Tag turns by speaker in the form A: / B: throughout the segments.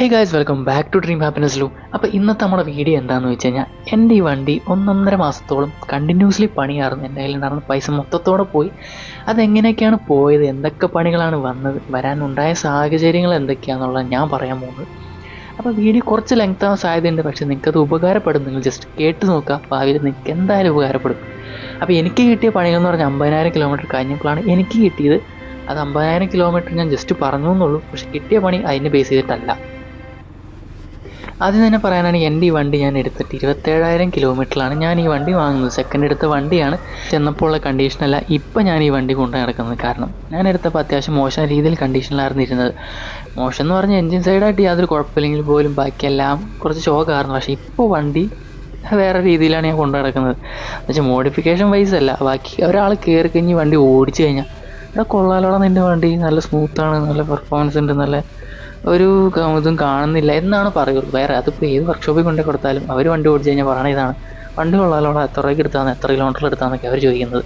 A: Hey guys welcome back to dream happiness ലൂ അപ്പോൾ ഇന്നത്തെ നമ്മുടെ വീഡിയോ എന്താണെന്ന് വെച്ച് കഴിഞ്ഞാൽ എന്റെ ഈ വണ്ടി ഒന്നൊന്നര മാസത്തോളം കണ്ടിന്യൂസ്ലി പണിയായിരുന്നു എന്റെ കയ്യിൽ നടന്ന പൈസ മൊത്തത്തോടെ പോയി. അതെങ്ങനെയൊക്കെയാണ് പോയത്? എന്തൊക്കെ പണികളാണ് വന്നത്? വരാനുണ്ടായ സാഹചര്യങ്ങൾ എന്തൊക്കെയാണെന്നുള്ളത് ഞാൻ പറയാൻ പോകുന്നത്. അപ്പോൾ വീഡിയോ കുറച്ച് ലെങ്ത് ആവാൻ സാധ്യതയുണ്ട് പക്ഷേ നിങ്ങൾക്കത് ഉപകാരപ്പെടും. നിങ്ങൾ ജസ്റ്റ് കേട്ട് നോക്കുക. ഭാവിയിൽ നിങ്ങൾക്ക് എന്തായാലും ഉപകാരപ്പെടും. അപ്പോൾ എനിക്ക് കിട്ടിയ പണികൾ എന്ന് പറഞ്ഞാൽ അമ്പതിനായിരം കിലോമീറ്റർ കഴിഞ്ഞപ്പോഴാണ് എനിക്ക് കിട്ടിയത്. അത് അമ്പതിനായിരം കിലോമീറ്റർ ഞാൻ ജസ്റ്റ് പറഞ്ഞു എന്നുള്ളൂ പക്ഷെ കിട്ടിയ പണി അതിനെ ബേസ് ചെയ്തിട്ടല്ല. ആദ്യം തന്നെ പറയാനാണെങ്കിൽ എന്റെ ഈ വണ്ടി ഞാൻ എടുത്തിട്ട് ഇരുപത്തേഴായിരം കിലോമീറ്ററിലാണ് ഞാൻ ഈ വണ്ടി വാങ്ങുന്നത്. സെക്കൻഡ് എടുത്ത വണ്ടിയാണ്. ചെന്നപ്പോൾ ഉള്ള കണ്ടീഷനല്ല ഇപ്പം ഞാൻ ഈ വണ്ടി കൊണ്ടു നടക്കുന്നത് കാരണം ഞാൻ എടുത്തപ്പോൾ അത്യാവശ്യം മോശം രീതിയിൽ കണ്ടീഷനിലായിരുന്നു ഇരുന്നത്. മോശം എന്ന് പറഞ്ഞാൽ എൻജിൻ സൈഡായിട്ട് യാതൊരു കുഴപ്പമില്ലെങ്കിൽ പോലും ബാക്കിയെല്ലാം കുറച്ച് ഷോക്കായിരുന്നു പക്ഷേ ഇപ്പോൾ വണ്ടി വേറെ രീതിയിലാണ് ഞാൻ കൊണ്ടു നടക്കുന്നത്. എന്നുവെച്ചാൽ മോഡിഫിക്കേഷൻ വൈസ് അല്ല ബാക്കി ഒരാൾ കയറി കഴിഞ്ഞ് വണ്ടി ഓടിച്ചു കഴിഞ്ഞാൽ ഇവിടെ കൊള്ളാലോടെ നിന്റെ വണ്ടി. നല്ല സ്മൂത്താണ് നല്ല പെർഫോമൻസ് ഉണ്ട് നല്ല ഒരു ഇതും കാണുന്നില്ല എന്നാണ് പറയുള്ളൂ. വേറെ അതിപ്പോൾ ഏത് വർക്ക്ഷോപ്പിൽ കൊണ്ടു കൊടുത്താലും അവർ വണ്ടി ഓടിച്ചു കഴിഞ്ഞാൽ പറയണ ഇതാണ്. വണ്ടി കൊള്ളാലോടെ എത്ര രൂപയ്ക്ക് എടുത്താന്ന് എത്ര കിലോമീറ്ററിൽ എടുത്താന്നൊക്കെ അവർ ചോദിക്കുന്നത്.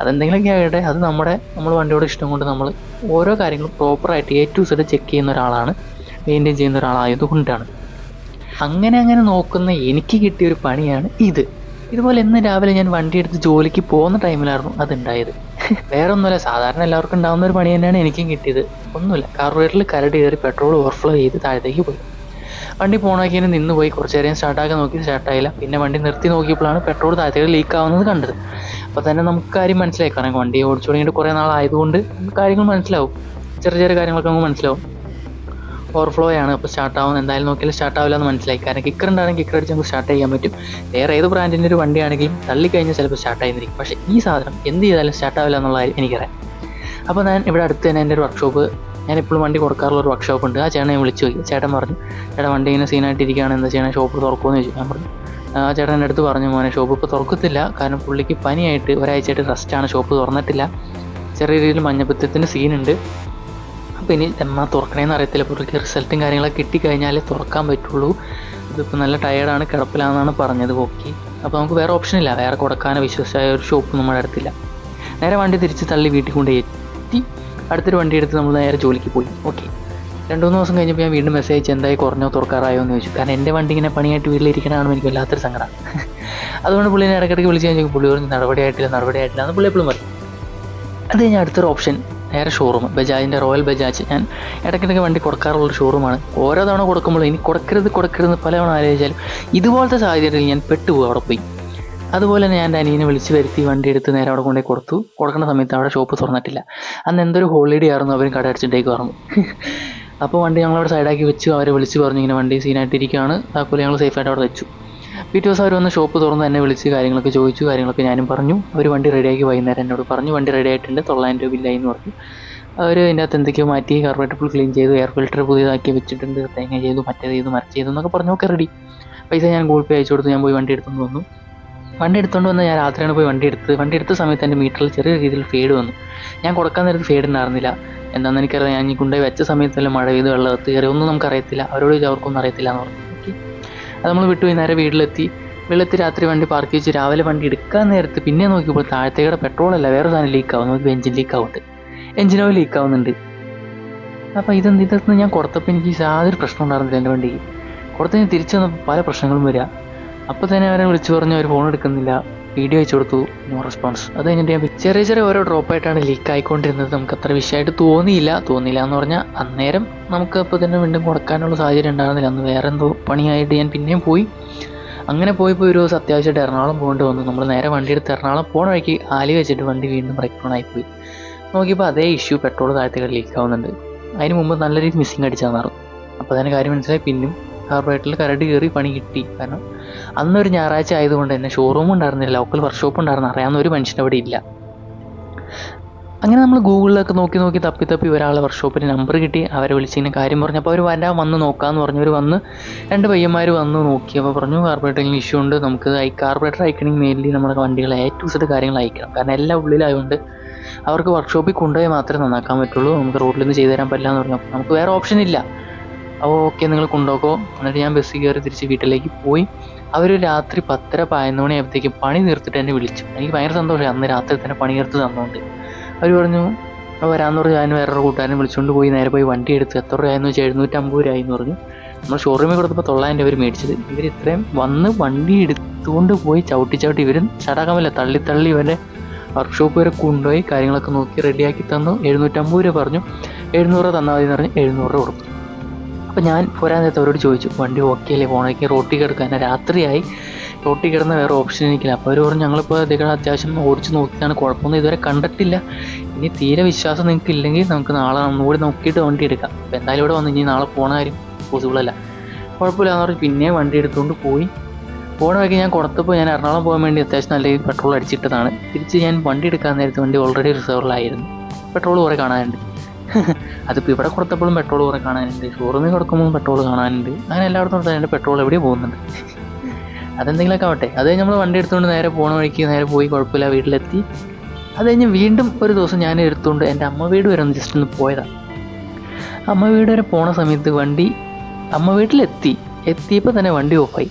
A: അതെന്തെങ്കിലുമൊക്കെ ആകട്ടെ അത് നമ്മുടെ നമ്മൾ വണ്ടിയോട് ഇഷ്ടം കൊണ്ട് നമ്മൾ ഓരോ കാര്യങ്ങളും പ്രോപ്പറായിട്ട് എ ടു സെഡ് ചെക്ക് ചെയ്യുന്ന ഒരാളാണ് മെയിന്റെയിൻ ചെയ്യുന്ന ഒരാളായതുകൊണ്ടാണ്. അങ്ങനെ അങ്ങനെ നോക്കുന്ന എനിക്ക് കിട്ടിയ ഒരു പണിയാണ് ഇത്. ഇതുപോലെ ഇന്ന് രാവിലെ ഞാൻ വണ്ടി എടുത്ത് ജോലിക്ക് പോകുന്ന ടൈമിലായിരുന്നു അതുണ്ടായത്. വേറെ ഒന്നുമില്ല സാധാരണ എല്ലാവർക്കും ഉണ്ടാകുന്ന ഒരു പണി തന്നെയാണ് എനിക്കും കിട്ടിയത്. ഒന്നുമില്ല കാർബറേറ്ററിൽ കരട് കയറി പെട്രോൾ ഓവർഫ്ലോ ചെയ്ത് താഴത്തേക്ക് പോയി. വണ്ടി പോണാക്കിയതിന് നിന്ന് പോയി കുറച്ച് നേരം സ്റ്റാർട്ടാക്കാൻ നോക്കി സ്റ്റാർട്ടായില്ല പിന്നെ വണ്ടി നിർത്തി നോക്കിയപ്പോഴാണ് പെട്രോൾ താഴത്തേക്ക് ലീക്ക് ആവുന്നത് കണ്ടത്. അപ്പോൾ തന്നെ നമുക്ക് കാര്യം മനസ്സിലായി. കാരണം വണ്ടി ഓടിച്ചു തുടങ്ങിയിട്ട് കുറേ നാളായതുകൊണ്ട് കാര്യങ്ങൾ മനസ്സിലാവും. ചെറിയ ചെറിയ കാര്യങ്ങളൊക്കെ നമുക്ക് മനസ്സിലാവും. ഓവർഫ്ലോ ആണ്. അപ്പോൾ സ്റ്റാർട്ട് ആവുന്നത് എന്തായാലും നോക്കിയാൽ സ്റ്റാർട്ട് ആവില്ല എന്ന് മനസ്സിലായി. കാരണം കിക്കർ ഉണ്ടാണെങ്കിൽ കിക്കർ അടിച്ച് നമുക്ക് സ്റ്റാർട്ട് ചെയ്യാൻ പറ്റും. വേറെ ഏത് ബ്രാൻഡിന്റെ ഒരു വണ്ടിയാണെങ്കിലും തള്ളിക്കഴിഞ്ഞാൽ ചിലപ്പോൾ സ്റ്റാർട്ട് ആയിരിക്കും. പക്ഷേ ഈ സാധനം എന്ത് ചെയ്താലും സ്റ്റാർട്ട് ആവില്ല എന്നുള്ള കാര്യം എനിക്കറിയാം. അപ്പോൾ ഞാൻ ഇവിടെ അടുത്ത് തന്നെ എന്റെ ഒരു വർക്ക്ഷോപ്പ് ഞാൻ എപ്പോഴും വണ്ടി കൊടുക്കാറുള്ള ഒരു വർക്ക്ഷോപ്പ് ഉണ്ട്. ആ ചേട്ടനെ ഞാൻ വിളിച്ചു പോയി. ചേട്ടൻ പറഞ്ഞു ചേട്ടാ വണ്ടി ഇങ്ങനെ സീനായിട്ട് ഇരിക്കുകയാണ് എന്താ ചെയ്യണേ? ഷോപ്പ് തുറക്കുമെന്ന് ചോദിച്ചു. ഞാൻ പറഞ്ഞു ആ ചേട്ടൻ എന്റെ അടുത്ത് പറഞ്ഞു മോനെ ഷോപ്പ് ഇപ്പോൾ തുറക്കത്തില്ല. കാരണം പുള്ളിക്ക് പനിയായിട്ട് ഒരാഴ്ചയായിട്ട് റെസ്റ്റാണ് ഷോപ്പ് തുറന്നിട്ടില്ല. ചെറിയ രീതിയിൽ മഞ്ഞപ്പിത്തത്തിന് സീനുണ്ട് അപ്പോൾ ഇനി എന്നാ തുറക്കണേന്ന് അറിയത്തില്ല. പുള്ളിക്ക് റിസൾട്ടും കാര്യങ്ങളൊക്കെ കിട്ടിക്കഴിഞ്ഞാലേ തുറക്കാൻ പറ്റുള്ളൂ. ഇതിപ്പോൾ നല്ല ടയേർഡാണ് കിടപ്പിലാണെന്നാണ് പറഞ്ഞത് ഓക്കെ അപ്പോൾ നമുക്ക് വേറെ ഓപ്ഷൻ ഇല്ല. വേറെ കൊടുക്കാനോ വിശ്വസിച്ചായ ഒരു ഷോപ്പ് നമ്മുടെ അടുത്തില്ല. നേരെ വണ്ടി തിരിച്ച് തള്ളി വീട്ടിൽ കൊണ്ട് എത്തി. അടുത്തൊരു വണ്ടി എടുത്ത് നമ്മൾ നേരെ ജോലിക്ക് പോയി. ഓക്കെ രണ്ട് മൂന്ന് ദിവസം കഴിഞ്ഞപ്പോൾ ഞാൻ വീണ്ടും മെസ്സേജ് എന്തായി കുറഞ്ഞോ തുറക്കാറായോ എന്ന് ചോദിച്ചു. കാരണം എന്റെ വണ്ടി ഇങ്ങനെ പണിയായിട്ട് വീട്ടിലിരിക്കണമെന്ന് എനിക്ക് വല്ലാത്തൊരു സങ്കടം അതുകൊണ്ട് പുള്ളിനെ ഇടയ്ക്കിടയ്ക്ക് വിളിച്ച് കഴിഞ്ഞാൽ പുള്ളി പറഞ്ഞു നടപടിയായിട്ടില്ല നടപടിയായിട്ടില്ല എന്ന് പുള്ളി എപ്പോഴും പറയും. അത് കഴിഞ്ഞാൽ അടുത്തൊരു ഓപ്ഷൻ നേരെ ഷോറൂം ബജാജിന്റെ റോയൽ ബജാജ്. ഞാൻ ഇടയ്ക്കിടയ്ക്ക് വണ്ടി കൊടുക്കാറുള്ള ഷോറൂമാണ് ഓരോ തവണ കൊടുക്കുമ്പോൾ ഇനി കൊടുക്കരുത് കൊടുക്കരുത് പല തവണ ആലോചിച്ചാലും ഇതുപോലത്തെ സാഹചര്യത്തിൽ ഞാൻ പെട്ടുപോകും അവിടെ പോയി. അതുപോലെ തന്നെ ഞാൻ അനിയനെ വിളിച്ച് വരുത്തി വണ്ടി എടുത്ത് നേരെ അവിടെ കൊണ്ടുപോയി കൊടുത്തു. കൊടുക്കുന്ന സമയത്ത് അവിടെ ഷോപ്പ് തുറന്നിട്ടില്ല. അന്ന് എന്തൊരു ഹോളിഡേ ആയിരുന്നു അവരും കട അടിച്ചിട്ടേക്ക് പറഞ്ഞു അപ്പോൾ വണ്ടി ഞങ്ങളവിടെ സൈഡാക്കി വെച്ചു. അവരെ വിളിച്ച് പറഞ്ഞു ഇങ്ങനെ വണ്ടി സീനായിട്ടിരിക്കുകയാണ് താക്കോൽ ഞങ്ങൾ സേഫായിട്ട് അവിടെ വെച്ചു. പിറ്റേ ദിവസം അവർ വന്ന് ഷോപ്പ് തുറന്ന് എന്നെ വിളിച്ച് കാര്യങ്ങളൊക്കെ ചോദിച്ചു കാര്യങ്ങളൊക്കെ ഞാനും പറഞ്ഞു. അവർ വണ്ടി റെഡിയാക്കി വൈകുന്നേരം എന്നോട് പറഞ്ഞു. വണ്ടി റെഡി ആയിട്ടുണ്ട് തൊള്ളായിരം രൂപ ബില്ലായി എന്ന് പറഞ്ഞു. അവർ അതിന്റെ അകത്ത് എന്തൊക്കെയോ മാറ്റി കാർബറേറ്റർ ക്ലീൻ ചെയ്തു എയർ ഫിൽറ്റർ പുതിയതാക്കി വെച്ചിട്ടുണ്ട് തേങ്ങ ചെയ്തു മറ്റേ ചെയ്തു മറിച്ച് ചെയ്തു എന്നൊക്കെ പറഞ്ഞു. ഓക്കെ റെഡി പൈസ ഞാൻ ഗൂഗിൾ പേ അയച്ചു കൊടുത്തു ഞാൻ പോയി വണ്ടി എടുത്തുകൊണ്ട് വന്നു. വണ്ടി എടുത്തുകൊണ്ട് വന്ന് ഞാൻ രാത്രിയാണ് പോയി വണ്ടി എടുത്ത് വണ്ടി എടുത്ത സമയത്ത് എന്റെ മീറ്ററിൽ ചെറിയ രീതിയിൽ ഫേഡ് വന്നു. ഞാൻ കൊടുക്കാൻ നേരത്ത് ഫേഡ് ഉണ്ടായിരുന്നില്ല. എന്താണെന്ന് എനിക്കറിയാം ഞാൻ ഈ കൊണ്ടുപോയി വെച്ച സമയത്തല്ല മഴ പെയ്ത് വെള്ളം എത്തി കയറി ഒന്നും നമുക്കറിയത്തില്ല. അവരോട് അവർക്കൊന്നും അറിയത്തില്ല എന്ന് പറഞ്ഞു. അത് നമ്മൾ വിട്ടുപോയി നേരെ വീട്ടിലെത്തി. വെള്ളത്തിൽ രാത്രി വണ്ടി പാർക്ക് ചെയ്ത് രാവിലെ വണ്ടി എടുക്കാൻ നേരത്ത് പിന്നെ നോക്കിയപ്പോൾ താഴത്തേക്കടെ പെട്രോൾ അല്ല വേറെ സാധനം ലീക്ക് ആവും നമുക്ക് എഞ്ചിൻ ലീക്ക് ആവുന്നുണ്ട്. എഞ്ചിൻ ഓയിൽ ലീക്ക് ആവുന്നുണ്ട്. അപ്പോൾ ഇതെന്ത് ഇതൊന്നും ഞാൻ കൊടുത്തപ്പോൾ എനിക്ക് യാതൊരു പ്രശ്നം ഉണ്ടായിരുന്നില്ല എന്റെ വണ്ടിക്ക് കൊടുത്തതിന് തിരിച്ചു വന്നപ്പോൾ പല പ്രശ്നങ്ങളും വരിക അപ്പോൾ തന്നെ അവരെ വിളിച്ചു പറഞ്ഞു അവർ ഫോൺ എടുക്കുന്നില്ല. വീഡിയോ അയച്ചു കൊടുത്തു. നോ റെസ്പോൺസ് അത് കഴിഞ്ഞിട്ട് ചെറിയ ചെറിയ ഓരോ ഡ്രോപ്പായിട്ടാണ് ലീക്ക് ആയിക്കൊണ്ടിരുന്നത്. നമുക്ക് അത്ര വിഷയമായിട്ട് തോന്നിയില്ല. തോന്നിയില്ല എന്ന് പറഞ്ഞാൽ അന്നേരം നമുക്ക് അപ്പോൾ തന്നെ വീണ്ടും കൊടുക്കാനുള്ള സാഹചര്യം ഉണ്ടായിരുന്നില്ല. അന്ന് വേറെ എന്തോ പണിയായിട്ട് ഞാൻ പിന്നെയും പോയി. അങ്ങനെ പോയി പോയപ്പോൾ ഒരു ദിവസം അത്യാവശ്യമായിട്ട് എറണാകുളം പോകേണ്ടി വന്നു. നമ്മൾ നേരെ വണ്ടി എടുത്ത് എറണാകുളം പോണ വഴിക്ക് ആലി വെച്ചിട്ട് വണ്ടി വീണ്ടും ബ്രേക്ക് ഡൗൺ ആയിപ്പോയി നോക്കിയപ്പോൾ അതേ ഇഷ്യൂ പെട്രോൾ താഴത്തേക്ക് ലീക്ക് ആവുന്നുണ്ട്. അതിന് മുമ്പ് നല്ല രീതിയിൽ മിസ്സിങ് അടിച്ചാൽ മാറും അപ്പോൾ അതിന് കാര്യം മനസ്സിലായി. പിന്നും കാർബറേറ്ററിൽ കരട് കയറി പണി കിട്ടി. കാരണം അന്നൊരു ഞായറാഴ്ച ആയതുകൊണ്ട് തന്നെ ഷോറൂം ഉണ്ടായിരുന്നില്ല ലോക്കൽ വർക്ക്ഷോപ്പ് ഉണ്ടായിരുന്നു. അറിയാവുന്ന ഒരു മനുഷ്യൻ അവിടെ ഇല്ല. അങ്ങനെ നമ്മൾ ഗൂഗിളിലൊക്കെ നോക്കി നോക്കി തപ്പി തപ്പി ഒരാളെ വർക്ക്ഷോപ്പിന് നമ്പർ കിട്ടി. അവരെ വിളിച്ചിങ്ങനെ കാര്യം പറഞ്ഞപ്പോൾ അവർ വരാൻ വന്ന് നോക്കാമെന്ന് പറഞ്ഞവർ വന്ന് രണ്ട് പയ്യന്മാർ വന്ന് നോക്കി. അപ്പോൾ പറഞ്ഞു കാർബറേറ്ററിൽ ഇഷ്യൂ ഉണ്ട്. നമുക്ക് ഈ കാർബറേറ്റർ അയക്കണമെങ്കിൽ മെയിൻലി നമ്മുടെ വണ്ടികൾ എ ടു സെഡ് കാര്യങ്ങൾ അയക്കണം. കാരണം എല്ലാം ഉള്ളിലായതുകൊണ്ട് അവർക്ക് വർക്ക്ഷോപ്പിൽ കൊണ്ടുപോയി മാത്രമേ നന്നാക്കാൻ പറ്റുള്ളൂ. നമുക്ക് റോഡിൽ നിന്ന് ചെയ്തു തരാൻ പറ്റില്ല എന്ന് പറഞ്ഞു. നമുക്ക് വേറെ ഓപ്ഷൻ ഇല്ല. അപ്പോൾ ഓക്കെ നിങ്ങൾ കൊണ്ടുപോക്കോ. എന്നിട്ട് ഞാൻ ബസ്സിൽ കയറി തിരിച്ച് വീട്ടിലേക്ക് പോയി. അവർ രാത്രി പത്തര പതിനൊന്ന് മണിയായപ്പോഴത്തേക്കും പണി നിർത്തിട്ട് എന്നെ വിളിച്ചു. എനിക്ക് ഭയങ്കര സന്തോഷമായി. അന്ന് രാത്രി തന്നെ പണി തീർത്ത് തന്നുകൊണ്ട് അവർ പറഞ്ഞു "ആ, വരാമെന്ന് പറഞ്ഞു. ഞാൻ വേറൊരു കൂട്ടുകാരനെ വിളിച്ചുകൊണ്ട് പോയി. നേരെ പോയി വണ്ടി എടുത്ത് എത്ര രൂപയെന്ന് വെച്ചാൽ എഴുന്നൂറ്റമ്പത് രൂപയെന്ന് പറഞ്ഞു. നമ്മൾ ഷോറൂമിൽ കൊടുത്തപ്പോൾ തൊള്ളായിരം രൂപ മേടിച്ചത്. ഇവർ ഇത്രയും വന്ന് വണ്ടി എടുത്തുകൊണ്ട് പോയി ചവിട്ടി ചവിട്ടി ഇവരും ചടകമല്ല തള്ളി തള്ളി ഇവരെ വർക്ക്ഷോപ്പ് വരെ കൊണ്ടുപോയി കാര്യങ്ങളൊക്കെ നോക്കി റെഡിയാക്കി തന്നു. എഴുന്നൂറ്റമ്പത് രൂപ പറഞ്ഞു. എഴുന്നൂറ് രൂപ തന്നാൽ മതി എന്ന് പറഞ്ഞ്. എഴുന്നൂറ് രൂപ കൊടുത്തു. അപ്പോൾ ഞാൻ പോരാൻ നേരത്തെ അവരോട് ചോദിച്ചു വണ്ടി ഓക്കെ അല്ലേ? പോകണമെങ്കിൽ റോട്ടിൽ കിടക്കാൻ. രാത്രിയായി. റോട്ടിൽ കിടന്ന വേറെ ഓപ്ഷൻ എനിക്കില്ല. അപ്പോൾ അവർ പറഞ്ഞു ഞങ്ങളിപ്പോൾ അധികം അത്യാവശ്യം ഓടിച്ച് നോക്കിയാണ് കുഴപ്പമൊന്നും ഇതുവരെ കണ്ടിട്ടില്ല. ഇനി തീരെ വിശ്വാസം നിങ്ങൾക്ക് ഇല്ലെങ്കിൽ നമുക്ക് നാളെ ഒന്നുകൂടി നോക്കിയിട്ട് വണ്ടി എടുക്കാം. അപ്പോൾ എന്തായാലും ഇവിടെ വന്ന് ഇനി നാളെ പോണ കാര്യം പോസിബിളല്ല കുഴപ്പമില്ല എന്ന് പറഞ്ഞ് പിന്നെ വണ്ടി എടുത്തുകൊണ്ട് പോയി. പോണ ഞാൻ കൊടുത്തപ്പോൾ ഞാൻ എറണാകുളം പോകാൻ വേണ്ടി അത്യാവശ്യം നല്ല പെട്രോൾ അടിച്ചിട്ടതാണ്. തിരിച്ച് ഞാൻ വണ്ടി എടുക്കാൻ നേരത്തെ വണ്ടി ഓൾറെഡി റിസർവിലായിരുന്നു പെട്രോൾ കുറേ കാണാനുണ്ട്. അതിപ്പോൾ ഇവിടെ കൊടുത്തപ്പോഴും പെട്രോൾ കുറേ കാണാനുണ്ട്. ഷോറൂമിൽ കൊടുക്കുമ്പോഴും പെട്രോൾ കാണാനുണ്ട്. അങ്ങനെ എല്ലായിടത്തും കൊടുത്താൽ പെട്രോൾ എവിടെയും പോകുന്നുണ്ട്. അതെന്തെങ്കിലുമൊക്കെ ആവട്ടെ. അത് കഴിഞ്ഞ് നമ്മൾ വണ്ടി എടുത്തുകൊണ്ട് നേരെ പോണ വഴിക്ക് നേരെ പോയി കുഴപ്പമില്ല വീട്ടിലെത്തി. അത് കഴിഞ്ഞ് വീണ്ടും ഒരു ദിവസം ഞാൻ എടുത്തുകൊണ്ട് എന്റെ അമ്മ വീട് വരെ ഒന്ന് ജസ്റ്റ് ഒന്ന് പോയതാണ് അമ്മ വീട് വരെ പോണ സമയത്ത് വണ്ടി അമ്മ വീട്ടിലെത്തി. എത്തിയപ്പോൾ തന്നെ വണ്ടി ഓഫായി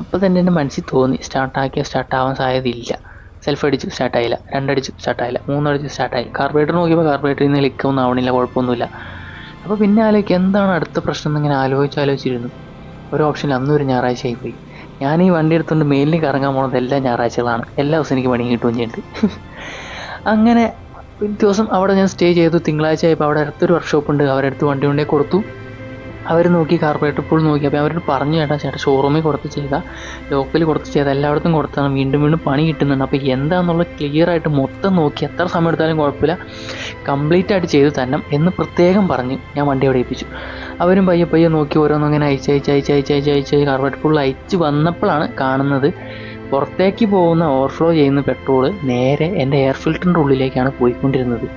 A: അപ്പോൾ തന്നെ എന്റെ മനസ്സിൽ തോന്നി സ്റ്റാർട്ടാക്കിയാൽ സ്റ്റാർട്ടാവാൻ സാധ്യതയില്ല. സെൽഫ് അടിച്ചു സ്റ്റാർട്ടായില്ല രണ്ടടിച്ചു സ്റ്റാർട്ടായില്ല മൂന്നടിച്ച് സ്റ്റാർട്ടായി കാർബറേറ്റർ നോക്കിയപ്പോൾ കാർബറേറ്ററിൽ നിന്ന് ലിക്കൊന്നും ആവണില്ല കുഴപ്പമൊന്നുമില്ല. അപ്പോൾ പിന്നെ ആലോചിക്കുക എന്താണ് അടുത്ത പ്രശ്നം എന്നിങ്ങനെ ആലോചിച്ച് ആലോചിച്ചിരുന്നു. ഒരു ഓപ്ഷൻ അന്നും ഒരു ഞായറാഴ്ച ആയിപ്പോയി. പോയി ഞാൻ ഈ വണ്ടി എടുത്തുകൊണ്ട് മേലിൽ കറങ്ങാൻ പോണത് എല്ലാ ഞായറാഴ്ചകളാണ്. എല്ലാ ദിവസവും എനിക്ക് പണി കിട്ടുകയും ചെയ്യുന്നുണ്ട് അങ്ങനെ ഒരു ദിവസം അവിടെ ഞാൻ സ്റ്റേ ചെയ്തു. തിങ്കളാഴ്ച ആയപ്പോൾ അവിടെ അടുത്തൊരു വർക്ക്ഷോപ്പ് ഉണ്ട്. അവരുടെ അടുത്ത് വണ്ടി കൊണ്ടേ കൊടുത്തു. അവർ നോക്കി കാർപ്പറേറ്റർ ഫുൾ നോക്കി. അപ്പോൾ അവരോട് പറഞ്ഞു ചേട്ടാ ചേട്ടാ ഷോറൂമിൽ കൊടുത്ത് ചെയ്ത ലോക്കലിൽ കൊടുത്ത് ചെയ്ത എല്ലായിടത്തും കൊടുത്താണ് വീണ്ടും വീണ്ടും പണി കിട്ടുന്നുണ്ട്. അപ്പോൾ എന്താണെന്നുള്ളത് ക്ലിയർ ആയിട്ട് മൊത്തം നോക്കി എത്ര സമയം എടുത്താലും കുഴപ്പമില്ല. കംപ്ലീറ്റ് ആയിട്ട് ചെയ്ത് തന്നെ എന്ന് പ്രത്യേകം പറഞ്ഞ്. ഞാൻ വണ്ടി അവിടെ ഏൽപ്പിച്ചു. അവരും പയ്യെ പയ്യെ നോക്കി ഓരോന്നും അങ്ങനെ അയച്ച് അയച്ച് അയച്ച് അയച്ച് അയച്ച് അയച്ച് കാർപ്പറേറ്റർ അയച്ച് വന്നപ്പോഴാണ് കാണുന്നത് പുറത്തേക്ക് പോകുന്ന ഓവർഫ്ലോ ചെയ്യുന്ന പെട്രോൾ നേരെ എന്റെ എയർ ഫിൽറ്ററിന്റെ ഉള്ളിലേക്കാണ് പോയിക്കൊണ്ടിരുന്നത്.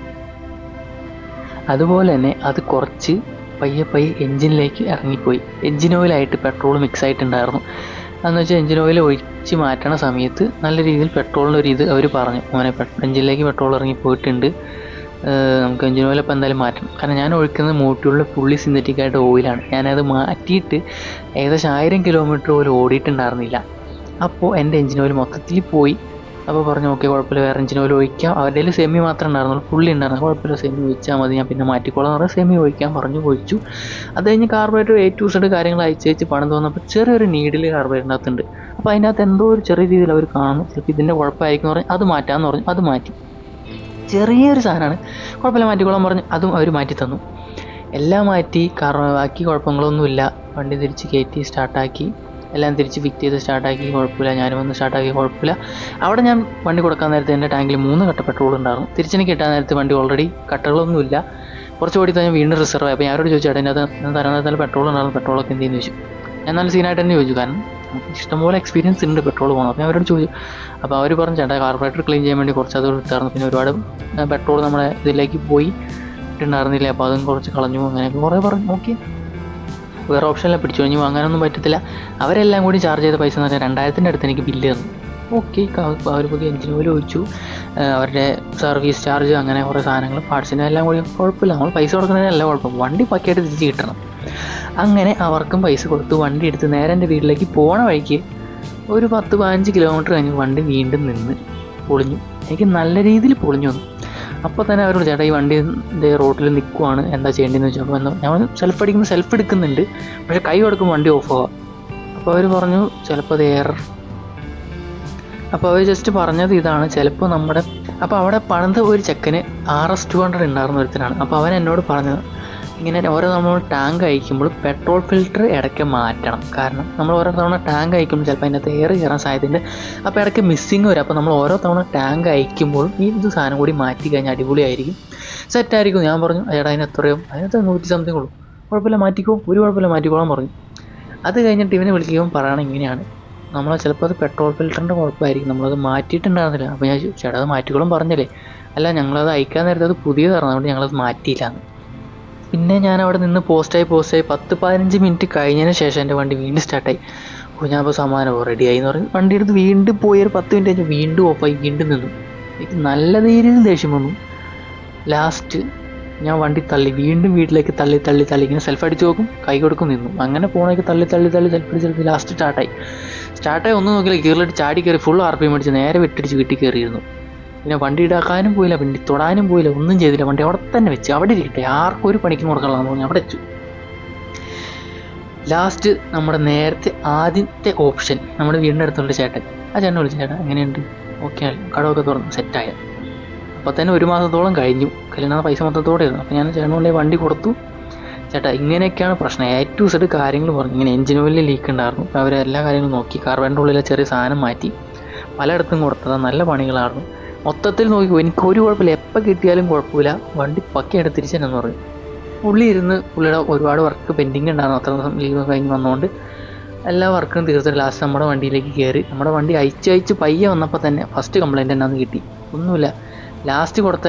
A: അതുപോലെ തന്നെ അത് കുറച്ച് പയ്യെ പയ്യെ എഞ്ചിനിലേക്ക് ഇറങ്ങിപ്പോയി. എഞ്ചിൻ ഓയിലായിട്ട് പെട്രോൾ മിക്സ് ആയിട്ടുണ്ടായിരുന്നു എന്ന് വെച്ചാൽ എഞ്ചിൻ ഓയിൽ ഒഴിച്ച് മാറ്റണ സമയത്ത് നല്ല രീതിയിൽ പെട്രോളിന്റെ ഒരു ഇത് അവർ പറഞ്ഞു. മോനെ എഞ്ചിനിലേക്ക് പെട്രോൾ ഇറങ്ങി പോയിട്ടുണ്ട്. നമുക്ക് എഞ്ചിൻ ഓയിൽ അപ്പോൾ എന്തായാലും മാറ്റണം. കാരണം ഞാൻ ഒഴിക്കുന്നത് മോട്ടിയുള്ള ഫുള്ളി സിന്തറ്റിക് ആയിട്ട് ഓയിലാണ്. ഞാനത് മാറ്റിയിട്ട് ഏകദേശം ആയിരം കിലോമീറ്റർ പോലും ഓടിയിട്ടുണ്ടായിരുന്നില്ല. അപ്പോൾ എന്റെ എഞ്ചിൻ ഓയിൽ മൊത്തത്തിൽ പോയി. അപ്പോൾ പറഞ്ഞു ഓക്കെ കുഴപ്പമില്ല വേറെ എഞ്ചിന് ഓയിൽ ഒഴിക്കാം. അവരുടെ കയ്യിൽ സെമി മാത്രമേ ഉണ്ടായിരുന്നുള്ളൂ ഫുള്ളി ഉണ്ടായിരുന്നു. കുഴപ്പമില്ല സെമി ഒഴിച്ചാൽ മതി ഞാൻ പിന്നെ മാറ്റിക്കോളാം എന്ന് പറഞ്ഞാൽ സെമി ഒഴിക്കാൻ പറഞ്ഞു ഒഴിച്ചു. അത് കഴിഞ്ഞ് കാർബറേറ്റർ എ ടു സൈഡ് കാര്യങ്ങൾ അയച്ച് വെച്ച് പണം തോന്നപ്പോൾ ചെറിയൊരു നീഡിൽ കാർബറേറ്ററിന്റെ അകത്തുണ്ട് അപ്പോൾ അതിനകത്ത് എന്തോ ഒരു ചെറിയ രീതിയിൽ അവർ കാണുന്നു. ചിലപ്പോൾ ഇതിന്റെ കുഴപ്പമായിരിക്കും എന്ന് പറഞ്ഞ് അത് മാറ്റാമെന്ന് പറഞ്ഞു അത് മാറ്റി. ചെറിയൊരു സാധനമാണ്. കുഴപ്പമില്ല മാറ്റിക്കോളാൻ പറഞ്ഞു അതും അവർ മാറ്റി തന്നു. എല്ലാം മാറ്റി കാരണം ബാക്കി കുഴപ്പങ്ങളൊന്നുമില്ല. വണ്ടി തിരിച്ച് കയറ്റി സ്റ്റാർട്ടാക്കി എല്ലാം തിരിച്ച് ഫിറ്റ് ചെയ്ത് സ്റ്റാർട്ടാക്കി കുഴപ്പമില്ല. ഞാനും വന്ന് സ്റ്റാർട്ടാക്കി കുഴപ്പമില്ല. അവിടെ ഞാൻ വണ്ടി കൊടുക്കാൻ നേരത്തെ എന്റെ ടാങ്കിൽ മൂന്ന് കട്ട പെട്രോൾ ഉണ്ടായിരുന്നു. തിരിച്ചെനിക്ക് കിട്ടാൻ നേരത്തെ വണ്ടി ഓൾറെഡി കട്ടകളൊന്നുമില്ല. കുറച്ച് ഓടി തന്നെ വീണ്ടും റിസർവ് ആയി. അപ്പോൾ ഞാനോട് ചോദിച്ചു ചേട്ടാ അതിനകത്ത് ഞാൻ തരാൻ നേരത്തെ പെട്രോൾ ഉണ്ടായിരുന്നു പെട്രോളൊക്കെ എന്ത് ചെയ്യുന്നു ചോദിച്ചു? ഞാൻ നല്ല സീനായിട്ട് തന്നെ ചോദിച്ചു കാരണം ഇഷ്ടംപോലെ എക്സ്പീരിയൻസ് ഉണ്ട് പെട്രോൾ പോകണം അപ്പോൾ ഞാൻ അവരോട് ചോദിച്ചു. അപ്പോൾ അവർ പറഞ്ഞു ചേട്ടാ കാർബറേറ്റർ ക്ലീൻ ചെയ്യാൻ വേണ്ടി കുറച്ച് അത് എടുത്തായിരുന്നു. പിന്നെ ഒരുപാട് പെട്രോൾ നമ്മുടെ ഇതിലേക്ക് പോയി. ഇട്ടുണ്ടായിരുന്നില്ല? അപ്പോൾ അതും കുറച്ച് കളഞ്ഞു അങ്ങനെയൊക്കെ. കുറേ പറഞ്ഞു. ഓക്കെ വേറെ ഓപ്ഷനിലെ പിടിച്ചു. കഴിഞ്ഞ് വാങ്ങാനൊന്നും പറ്റത്തില്ല. അവരെല്ലാം കൂടി ചാർജ് ചെയ്ത പൈസ എന്ന് പറഞ്ഞാൽ രണ്ടായിരത്തിന്റെ അടുത്ത് എനിക്ക് ബില്ല് തന്നു. ഓക്കെ അവർ പുതിയ എഞ്ചിൻ പോലെ ഒഴിച്ചു. അവരുടെ സർവീസ് ചാർജ് അങ്ങനെ കുറേ സാധനങ്ങൾ പാർട്സിന്റെ എല്ലാം കൂടി കുഴപ്പമില്ല. നമ്മൾ പൈസ കൊടുക്കുന്നതിനല്ല കുഴപ്പം. വണ്ടി പക്കയായിട്ട് തിരിച്ച് കിട്ടണം. അങ്ങനെ അവർക്കും പൈസ കൊടുത്ത്. വണ്ടി എടുത്ത് നേരെ എന്റെ വീട്ടിലേക്ക് പോണ വഴിക്ക് ഒരു പത്ത് പതിനഞ്ച് കിലോമീറ്റർ കഴിഞ്ഞ് വണ്ടി വീണ്ടും നിന്ന് പൊളിഞ്ഞു. എനിക്ക് നല്ല രീതിയിൽ പൊളിഞ്ഞു വന്നു. അപ്പോൾ തന്നെ അവരോട് ചേട്ടാ ഈ വണ്ടി റോഡിൽ നിൽക്കുവാണ് എന്താ ചെയ്യേണ്ടതെന്ന് ചോദിച്ചപ്പോൾ എന്താ? ഞാൻ സെൽഫ് അടിക്കുമ്പോൾ സെൽഫ് എടുക്കുന്നുണ്ട് പക്ഷേ കൈ കൊടുക്കുമ്പോൾ വണ്ടി ഓഫ് ആവാം. അപ്പോൾ അവർ പറഞ്ഞു ചിലപ്പോൾ അത് എയർ അപ്പോൾ അവർ ജസ്റ്റ് പറഞ്ഞത് ഇതാണ് ചിലപ്പോൾ നമ്മുടെ അപ്പോൾ അവിടെ പണിത ഒരു ചെക്കന് ആർ എസ് ടു ഹൺഡ്രഡ് ഉണ്ടായിരുന്ന ഒരുത്തനാണ്. അപ്പോൾ അവൻ എന്നോട് പറഞ്ഞത് ഇങ്ങനെ ഓരോ നമ്മൾ ടാങ്ക് അയക്കുമ്പോൾ പെട്രോൾ ഫിൽറ്റർ ഇടയ്ക്ക് മാറ്റണം. കാരണം നമ്മൾ ഓരോ തവണ ടാങ്ക് അയക്കുമ്പോൾ ചിലപ്പോൾ അതിനകത്ത് എയർ കയറാൻ സാധ്യതയുണ്ട്. അപ്പോൾ ഇടയ്ക്ക് മിസ്സിങ് വരും. അപ്പോൾ നമ്മൾ ഓരോ തവണ ടാങ്ക് അയക്കുമ്പോൾ ഈ ഇത് സാധനം കൂടി മാറ്റി കഴിഞ്ഞാൽ അടിപൊളിയായിരിക്കും. സെറ്റായിരിക്കും ഞാൻ പറഞ്ഞു ചേട്ടാ അതിന് എത്രയും? അതിനകത്ത് നൂറ്റി സംതിങ് ഉള്ളൂ. കുഴപ്പമില്ല മാറ്റിക്കോ. ഒരു കുഴപ്പമില്ല മാറ്റിക്കോളാൻ പറഞ്ഞു. അത് കഴിഞ്ഞിട്ട് ഇവനെ വിളിക്കുമ്പോൾ പറയണം ഇങ്ങനെയാണ്. നമ്മൾ ചിലപ്പോൾ അത് പെട്രോൾ ഫിൽറ്ററിന്റെ കുഴപ്പമായിരിക്കും. നമ്മളത് മാറ്റിയിട്ടുണ്ടായിരുന്നില്ല. അപ്പോൾ ഞാൻ ചേട്ടാ അത് മാറ്റിക്കോളും പറഞ്ഞില്ലേ? അല്ല ഞങ്ങളത് അയക്കാൻ നേരത്തെ അത് പുതിയതായിരുന്നു. അതുകൊണ്ട് ഞങ്ങളത് മാറ്റിയില്ലാന്ന് പിന്നെ ഞാൻ അവിടെ നിന്ന് പോസ്റ്റായി പോസ്റ്റായി പത്ത് പതിനഞ്ച് മിനിറ്റ് കഴിഞ്ഞതിന് ശേഷം എന്റെ വണ്ടി വീണ്ടും സ്റ്റാർട്ടായി അപ്പോൾ ഞാൻ അപ്പോൾ സമാധാനം റെഡിയായി എന്ന് പറഞ്ഞ്. വണ്ടി എടുത്ത് വീണ്ടും പോയി ഒരു പത്ത് മിനിറ്റ് കഴിഞ്ഞ് വീണ്ടും ഓഫായി വീണ്ടും നിന്നു. എനിക്ക് നല്ല രീതിയിൽ ദേഷ്യം വന്നു. ലാസ്റ്റ് ഞാൻ വണ്ടി തള്ളി വീണ്ടും വീട്ടിലേക്ക് തള്ളി തള്ളി തള്ളി ഇങ്ങനെ സെൽഫ് അടിച്ച് നോക്കും കൈ കൊടുക്കും നിന്നു. അങ്ങനെ പോണേക്ക് തള്ളി തള്ളി തള്ളി സെൽഫ് അടിച്ച് ലാസ്റ്റ് സ്റ്റാർട്ടായി സ്റ്റാർട്ടായി ഒന്നും നോക്കില്ല ഗിയറിലിട്ട് ചാടി കയറി ഫുൾ ആർ പി എം അടിച്ച് നേരെ വെട്ടിടിച്ച് വീട്ടിൽ കയറിയിരുന്നു. പിന്നെ വണ്ടി ഇടാക്കാനും പോയില്ല വണ്ടി തൊടാനും പോയില്ല ഒന്നും ചെയ്തില്ല. വണ്ടി അവിടെ തന്നെ വെച്ച് അവിടെ ഇരിക്കട്ടെ. ആർക്കും ഒരു പണിക്കും കൊടുക്കാനുള്ള പറഞ്ഞു അവിടെ വെച്ചു. ലാസ്റ്റ് നമ്മുടെ നേരത്തെ ആദ്യത്തെ ഓപ്ഷൻ നമ്മുടെ വീടിന്റെ അടുത്തുള്ള ചേട്ടൻ. ആ ചേട്ടനെ വിളിച്ചു ചേട്ടാ എങ്ങനെയുണ്ട്? ഓക്കെ കടമൊക്കെ തുറന്ന് സെറ്റായ അപ്പോൾ തന്നെ ഒരു മാസത്തോളം കഴിഞ്ഞു. കല്യാണ പൈസ മൊത്തത്തോടെ ആയിരുന്നു അപ്പോൾ ഞാൻ ചേട്ടനുള്ളിൽ വണ്ടി കൊടുത്തു. ചേട്ടാ ഇങ്ങനെയൊക്കെയാണ് പ്രശ്നം. എ ടു സെഡ് കാര്യങ്ങൾ പറഞ്ഞു. ഇങ്ങനെ എഞ്ചിൻ ഓയിലിൽ ലീക്ക് ഉണ്ടായിരുന്നു. അവരെല്ലാ കാര്യങ്ങളും നോക്കി. കാർബണിന്റെ ഉള്ളിലെ ചെറിയ സാധനം മാറ്റി. പലയിടത്തും കൊടുത്തത്. നല്ല പണികളായിരുന്നു. മൊത്തത്തിൽ നോക്കി എനിക്ക് ഒരു കുഴപ്പമില്ല. എപ്പോൾ കിട്ടിയാലും കുഴപ്പമില്ല. വണ്ടി പക്കയായിട്ട് തിരിച്ചു തന്നെ പറഞ്ഞു പുള്ളി ഇരുന്ന് പുള്ളിയുടെ ഒരുപാട് വർക്ക് പെൻഡിങ് ഉണ്ടായിരുന്നു. അത്ര ദിവസം ലീവ് കഴിഞ്ഞ് വന്നുകൊണ്ട് എല്ലാ വർക്കും തീർത്തിട്ട് ലാസ്റ്റ് നമ്മുടെ വണ്ടിയിലേക്ക് കയറി നമ്മുടെ വണ്ടി അയച്ച് അയച്ച് പയ്യെ വന്നപ്പോൾ തന്നെ ഫസ്റ്റ് കംപ്ലൈന്റ് എന്നാന്ന് കിട്ടി. ഒന്നുമില്ല. ലാസ്റ്റ് കൊടുത്ത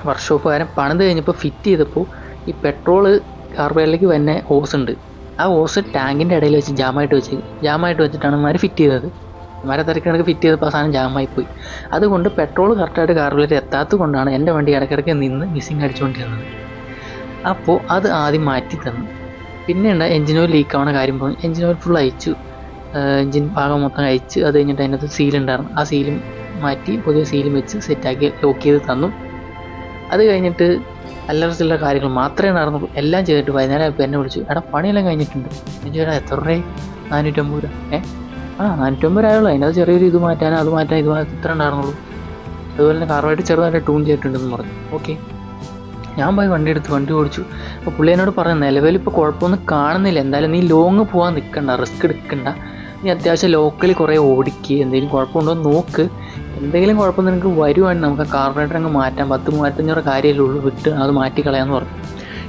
A: വർക്ക്ഷോപ്പുകാരൻ പണിത് കഴിഞ്ഞപ്പോൾ ഫിറ്റ് ചെയ്തപ്പോൾ ഈ പെട്രോൾ കാർബൈഡിലേക്ക് തന്നെ ഹോസ് ഉണ്ട്. ആ ഹോസ് ടാങ്കിന്റെ ഇടയിൽ വെച്ച് ജാമായിട്ട് വെച്ച് ജാമായിട്ട് വെച്ചിട്ടാണ് ഇമാർ ഫിറ്റ് ചെയ്തത്. ഇമാരെ തിരക്കിടക്ക് ഫിറ്റ് ചെയ്തപ്പോൾ സാധനം ജാമായി പോയി. അതുകൊണ്ട് പെട്രോൾ കറക്റ്റായിട്ട് കാർബിലേക്ക് എത്താത്തത് കൊണ്ടാണ് എന്റെ വണ്ടി ഇടയ്ക്കിടയ്ക്ക് നിന്ന് മിസ്സിങ് അടിച്ചുകൊണ്ടിരുന്നത്. അപ്പോൾ അത് ആദ്യം മാറ്റി തന്നു. പിന്നെ ഉണ്ട് എഞ്ചിൻ ഓയിൽ ലീക്ക് ആവുന്ന കാര്യം പറഞ്ഞു. എഞ്ചിൻ ഓയിൽ ഫുൾ അയച്ചു എഞ്ചിൻ ഭാഗം മൊത്തം അയച്ച് അത് കഴിഞ്ഞിട്ട് അതിനകത്ത് സീൽ ഉണ്ടായിരുന്നു. ആ സീലും മാറ്റി പുതിയ സീലും വെച്ച് സെറ്റാക്കി ലോക്ക് ചെയ്ത് തന്നു. അത് കഴിഞ്ഞിട്ട് അല്ലറ കാര്യങ്ങൾ മാത്രമേ നടന്നുള്ളൂ. എല്ലാം ചെയ്തിട്ട് വൈകുന്നേരം എന്നെ വിളിച്ചു എടാ പണിയെല്ലാം കഴിഞ്ഞിട്ടുണ്ട്. എനിക്ക് എത്ര രൂപ നാനൂറ്റമ്പത് രൂപ. ഏ ആ നാനൂറ്റമ്പത് രൂപയുള്ളൂ അതിനകത്ത് ചെറിയൊരു ഇത് മാറ്റാൻ അത് മാറ്റാൻ ഇത് ഇത്ര ഉണ്ടായിരുന്നുള്ളൂ. അതുപോലെ തന്നെ കാറുമായിട്ട് ചെറുതായിട്ട് ട്യൂൺ ചെയ്തിട്ടുണ്ടെന്ന് പറഞ്ഞു. ഓക്കെ. ഞാൻ പോയി വണ്ടി എടുത്ത് വണ്ടി ഓടിച്ചു. അപ്പോൾ പുള്ളി എന്നോട് പറഞ്ഞു നിലവിൽ ഇപ്പോൾ കുഴപ്പമൊന്നും കാണുന്നില്ല. എന്തായാലും നീ ലോങ് പോകാൻ നിൽക്കണ്ട റിസ്ക് എടുക്കണ്ട. നീ അത്യാവശ്യം ലോക്കലി കുറേ ഓടിക്കുക എന്തെങ്കിലും കുഴപ്പമുണ്ടോ നോക്ക്. എന്തെങ്കിലും കുഴപ്പം നിനക്ക് വരുവാണെങ്കിൽ നമുക്ക് ആ കാർബറേറ്റർ അങ്ങ് മാറ്റാം. പത്ത് മൂവായിരത്തഞ്ഞൂറ് കാര്യമല്ലേ ഉള്ളൂ വിട്ട് അത് മാറ്റി കളയാന്ന് പറഞ്ഞു.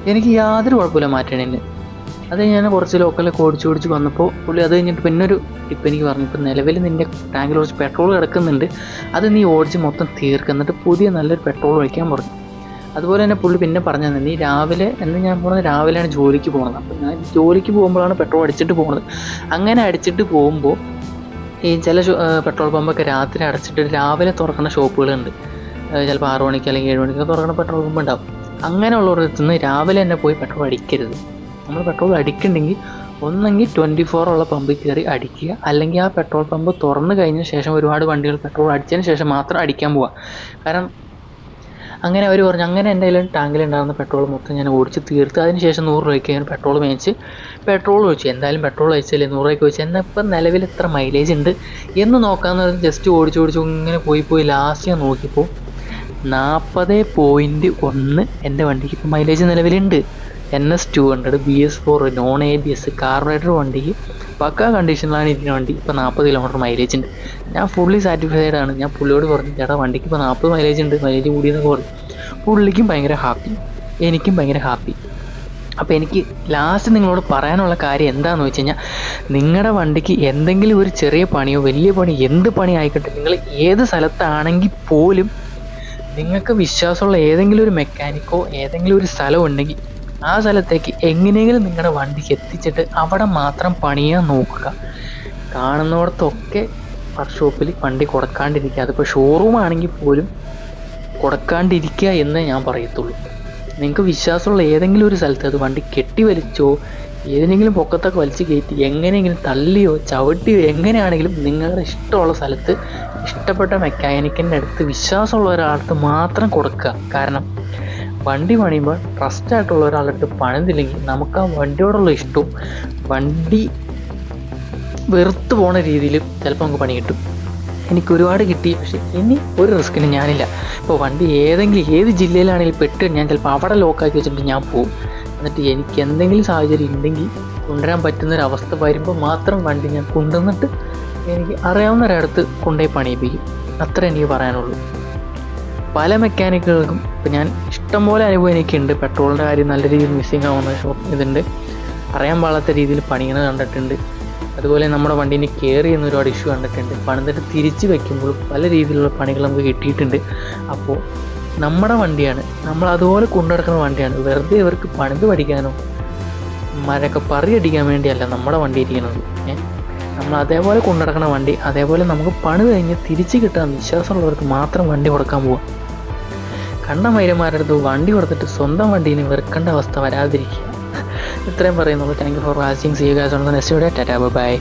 A: എനിക്ക് യാതൊരു കുഴപ്പമില്ല മാറ്റണേന്. അത് ഞാൻ കുറച്ച് ലോക്കലൊക്കെ ഓടിച്ച് ഓടിച്ച് വന്നപ്പോൾ പുള്ളി അത് കഴിഞ്ഞിട്ട് പിന്നെ ഒരു ടിപ്പ് എനിക്ക് പറഞ്ഞു. ഇപ്പോൾ നിലവിൽ നിന്റെ ടാങ്കിൽ കുറച്ച് പെട്രോൾ കിടക്കുന്നുണ്ട്. അത് നീ ഓടിച്ച് മൊത്തം തീർക്കുക എന്നിട്ട് പുതിയ നല്ലൊരു പെട്രോൾ ഒഴിക്കാൻ പറഞ്ഞു. അതുപോലെ തന്നെ പുള്ളി പിന്നെ പറഞ്ഞു തന്നെ നീ രാവിലെ എന്ന് ഞാൻ പോകുന്നത് രാവിലെയാണ് ജോലിക്ക് പോകുന്നത് അപ്പോൾ ഞാൻ ജോലിക്ക് പോകുമ്പോഴാണ് പെട്രോൾ അടിച്ചിട്ട് പോകുന്നത് അങ്ങനെ അടിച്ചിട്ട് പോകുമ്പോൾ ഈ ചില പെട്രോൾ പമ്പൊക്കെ രാത്രി അടച്ചിട്ട് രാവിലെ തുറക്കുന്ന ഷോപ്പുകളുണ്ട്. ചിലപ്പോൾ ആറ് മണിക്ക് അല്ലെങ്കിൽ ഏഴ് മണിക്ക് തുറക്കുന്ന പെട്രോൾ പമ്പ് ഉണ്ടാവും. അങ്ങനെയുള്ളവരുടെ നിന്ന് രാവിലെ തന്നെ പോയി പെട്രോൾ അടിക്കരുത്. നമ്മൾ പെട്രോൾ അടിക്കണ്ടെങ്കിൽ ഒന്നെങ്കിൽ ട്വന്റി ഫോർ ഉള്ള പമ്പിൽ കയറി അടിക്കുക. അല്ലെങ്കിൽ ആ പെട്രോൾ പമ്പ് തുറന്നു കഴിഞ്ഞ ശേഷം ഒരുപാട് വണ്ടികൾ പെട്രോൾ അടിച്ചതിന് ശേഷം മാത്രം അടിക്കാൻ പോവുക കാരണം അങ്ങനെ അവർ പറഞ്ഞു അങ്ങനെ കയ്യിൽ ടാങ്കിലുണ്ടായിരുന്ന പെട്രോൾ മൊത്തം ഞാൻ ഓടിച്ച് തീർത്ത് അതിന് ശേഷം നൂറ് രൂപയ്ക്ക് ഞാൻ പെട്രോൾ മേടിച്ച് പെട്രോൾ ഒഴിച്ചു. എന്തായാലും പെട്രോൾ ഒഴിച്ചല്ലേ നൂറ് രൂപയ്ക്ക് ഒഴിച്ചു. എന്നാൽ ഇപ്പം നിലവിൽ എത്ര മൈലേജ് ഉണ്ട് എന്ന് നോക്കാമെന്ന് പറഞ്ഞ് ജസ്റ്റ് ഓടിച്ച് ഓടിച്ച് ഇങ്ങനെ പോയി പോയി ലാസ്റ്റ് ഞാൻ നോക്കിയപ്പോൾ നാൽപ്പത് പോയിന്റ് ഒന്ന് എന്റെ വണ്ടിക്ക് ഇപ്പോൾ മൈലേജ് നിലവിലുണ്ട്. N S two hundred B S four non A B S carburettor വണ്ടി പക്കാ കണ്ടീഷനിലാണ് ഇതിന്റെ വണ്ടി. ഇപ്പോൾ നാൽപ്പത് കിലോമീറ്റർ മൈലേജ് ഉണ്ട്. ഞാൻ ഫുള്ളി സാറ്റിസ്ഫൈഡ് ആണ്. ഞാൻ പുള്ളിയോട് പറഞ്ഞു ചേട്ടാ വണ്ടിക്ക് ഇപ്പോൾ നാൽപ്പത് മൈലേജ് ഉണ്ട്. മൈലേജ് കൂടിയെന്നൊക്കെ പറഞ്ഞു. പുള്ളിക്കും ഭയങ്കര ഹാപ്പി എനിക്കും ഭയങ്കര ഹാപ്പി അപ്പോൾ എനിക്ക് ലാസ്റ്റ് നിങ്ങളോട് പറയാനുള്ള കാര്യം എന്താണെന്ന് വെച്ച് കഴിഞ്ഞാൽ നിങ്ങളുടെ വണ്ടിക്ക് എന്തെങ്കിലും ഒരു ചെറിയ പണിയോ വലിയ പണിയോ എന്ത് പണി ആയിക്കോട്ടെ നിങ്ങൾ ഏത് സ്ഥലത്താണെങ്കിൽ പോലും നിങ്ങൾക്ക് വിശ്വാസമുള്ള ഏതെങ്കിലും ഒരു മെക്കാനിക്കോ ഏതെങ്കിലും ഒരു സ്ഥലം ഉണ്ടെങ്കിൽ ആ സ്ഥലത്തേക്ക് എങ്ങനെയെങ്കിലും നിങ്ങളുടെ വണ്ടിക്ക് എത്തിച്ചിട്ട് അവിടെ മാത്രം പണിയാൻ നോക്കുക. കാണുന്നിടത്തൊക്കെ വർക്ക്ഷോപ്പിൽ വണ്ടി കൊടുക്കാണ്ടിരിക്കുക. അതിപ്പോൾ ഷോറൂം ആണെങ്കിൽ പോലും കൊടുക്കാണ്ടിരിക്കുക എന്നേ ഞാൻ പറയത്തുള്ളൂ. നിങ്ങൾക്ക് വിശ്വാസമുള്ള ഏതെങ്കിലും ഒരു സ്ഥലത്ത് അത് വണ്ടി കെട്ടി വലിച്ചോ ഏതെങ്കിലും പൊക്കത്തൊക്കെ വലിച്ച് കയറ്റി എങ്ങനെയെങ്കിലും തള്ളിയോ ചവിട്ടിയോ എങ്ങനെയാണെങ്കിലും നിങ്ങളുടെ ഇഷ്ടമുള്ള സ്ഥലത്ത് ഇഷ്ടപ്പെട്ട മെക്കാനിക്കിന്റെ അടുത്ത് വിശ്വാസമുള്ള ഒരാൾക്ക് മാത്രം കൊടുക്കുക. കാരണം വണ്ടി പണിയുമ്പോൾ ട്രസ്റ്റ് ആയിട്ടുള്ള ഒരാളടുത്ത് പണിതില്ലെങ്കിൽ നമുക്ക് ആ വണ്ടിയോടുള്ള ഇഷ്ടവും വണ്ടി വെറുത്ത് പോണ രീതിയിൽ ചിലപ്പോൾ നമുക്ക് പണി കിട്ടും. എനിക്ക് ഒരുപാട് കിട്ടി പക്ഷേ ഇനി ഒരു റിസ്ക്കിന് ഞാനില്ല. ഇപ്പോൾ വണ്ടി ഏതെങ്കിലും ഏത് ജില്ലയിലാണെങ്കിലും പെട്ട് ഞാൻ ചിലപ്പോൾ അവിടെ ലോക്കാക്കി വെച്ചിട്ട് ഞാൻ പോകും എന്നിട്ട് എനിക്ക് എന്തെങ്കിലും സാഹചര്യം ഉണ്ടെങ്കിൽ കൊണ്ടുവരാൻ പറ്റുന്നൊരവസ്ഥ വരുമ്പോൾ മാത്രം വണ്ടി ഞാൻ കൊണ്ടുവന്നിട്ട് എനിക്ക് അറിയാവുന്ന ഒരിടത്ത് കൊണ്ടുപോയി പണിയിപ്പിക്കും. അത്ര എനിക്ക് പറയാനുള്ളൂ. പല മെക്കാനിക്കുകൾക്കും ഇപ്പം ഞാൻ ഇഷ്ടംപോലെ അനുഭവം എനിക്കുണ്ട്. പെട്രോളിന്റെ കാര്യം നല്ല രീതിയിൽ മിസ്സിങ് ആവുന്ന ഇതുണ്ട്. അറിയാൻ പാടാത്ത രീതിയിൽ പണിയണ കണ്ടിട്ടുണ്ട്. അതുപോലെ നമ്മുടെ വണ്ടീനെ കെയർ ചെയ്യുന്ന ഒരുപാട് ഇഷ്യൂ കണ്ടിട്ടുണ്ട് പണിതിട്ട് തിരിച്ച് വെക്കുമ്പോൾ പല രീതിയിലുള്ള പണികൾ നമുക്ക് കിട്ടിയിട്ടുണ്ട്. അപ്പോൾ നമ്മുടെ വണ്ടിയാണ്. നമ്മൾ അതുപോലെ കൊണ്ടു നടക്കുന്ന വണ്ടിയാണ്. വെറുതെ ഇവർക്ക് പണിത് പഠിക്കാനോ മരൊക്കെ പറിയടിക്കാൻ വേണ്ടിയല്ല നമ്മുടെ വണ്ടി ഇരിക്കുന്നത്. ഏഹ് നമ്മൾ അതേപോലെ കൊണ്ടു നടക്കുന്ന വണ്ടി അതേപോലെ നമുക്ക് പണി കഴിഞ്ഞ് തിരിച്ച് കിട്ടാൻ വിശ്വാസമുള്ളവർക്ക് മാത്രം വണ്ടി കൊടുക്കാൻ പോവാം. കണ്ട മൈരന്മാരുടെ അടുത്ത് വണ്ടി കൊടുത്തിട്ട് സ്വന്തം വണ്ടീനെ വെറുക്കേണ്ട അവസ്ഥ വരാതിരിക്കുക. ഇത്രയും പറയുന്നുള്ളൂ. Thank you for watching see you guys on the next video tata bye